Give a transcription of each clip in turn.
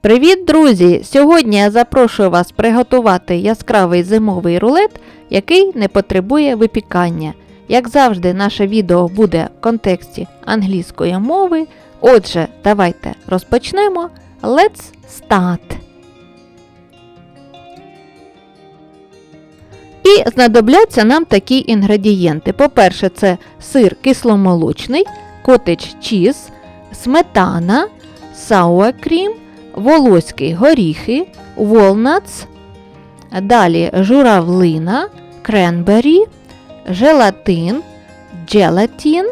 Привіт, друзі! Сьогодні я запрошую вас приготувати яскравий зимовий рулет, який не потребує випікання. Як завжди, наше відео буде в контексті англійської мови. Отже, давайте розпочнемо. Let's start! І знадобляться нам такі інгредієнти. По-перше, це сир кисломолочний, котедж чіз, сметана, sour волоські горіхи, walnuts, далі журавлина, кренбері, желатин, джелатін,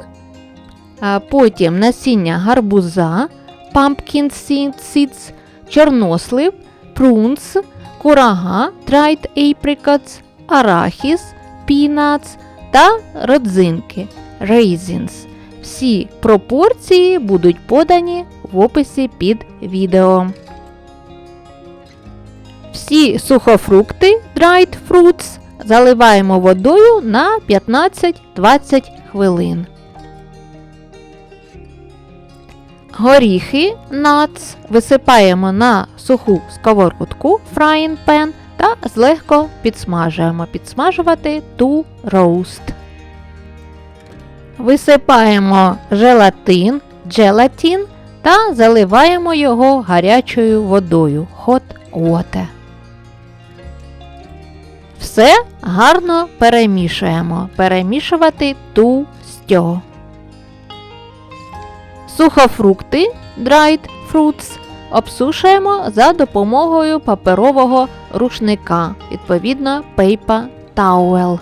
потім насіння гарбуза, pumpkin seeds, чорнослив, прунс, курага, dried apricots, арахіс, peanuts та родзинки, raisins. Всі пропорції будуть подані в описі під відео. Всі сухофрукти dried fruits заливаємо водою на 15-20 хвилин. Горіхи nuts висипаємо на суху сковородку frying pan та злегко підсмажуємо. Підсмажувати to roast. Висипаємо желатин, джелатін та заливаємо його гарячою водою hot water. Все гарно перемішуємо. Перемішувати stir. Сухофрукти dried fruits обсушуємо за допомогою паперового рушника, відповідно paper towel.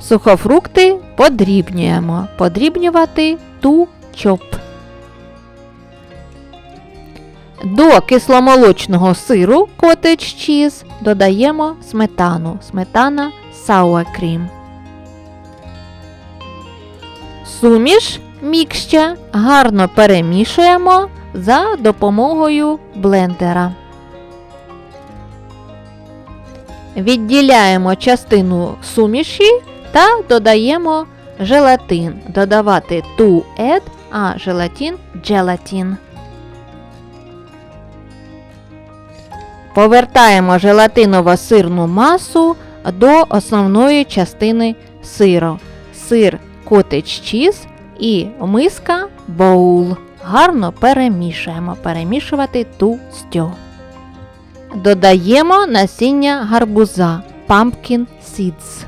Сухофрукти подрібнюємо. Подрібнювати to До кисломолочного сиру cottage cheese додаємо сметану. Сметана sour cream. Суміш мікща гарно перемішуємо за допомогою блендера. Відділяємо частину суміші та додаємо желатин. Додавати to add, а желатин gelatin. Повертаємо желатиново-сирну масу до основної частини сиру. Сир cottage cheese і миска боул. Гарно перемішуємо. Перемішувати stir. Додаємо насіння гарбуза pumpkin seeds.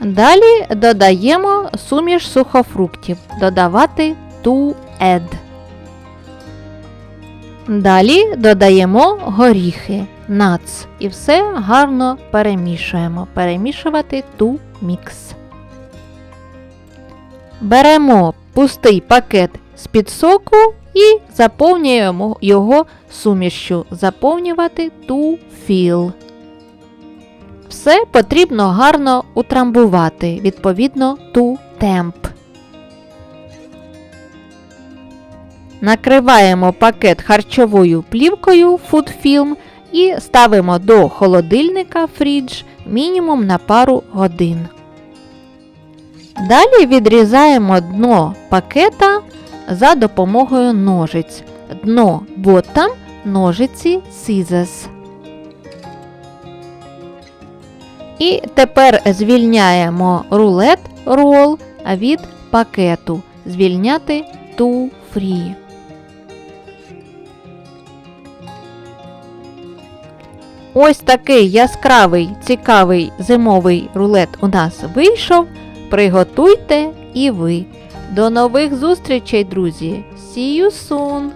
Далі додаємо суміш сухофруктів. Додавати to add. Далі додаємо горіхи nuts і все гарно перемішуємо. Перемішувати to mix. Беремо пустий пакет з-під соку і заповнюємо його сумішшю. Заповнювати to fill. Все потрібно гарно утрамбувати, відповідно to temp. Накриваємо пакет харчовою плівкою Film і ставимо до холодильника фрідж мінімум на пару годин. Далі відрізаємо дно пакета за допомогою ножиць. Дно bottom, ножиці scissors. І тепер звільняємо рулет рол від пакету. Звільняти to free. Ось такий яскравий, цікавий зимовий рулет у нас вийшов. Приготуйте і ви. До нових зустрічей, друзі! See you soon!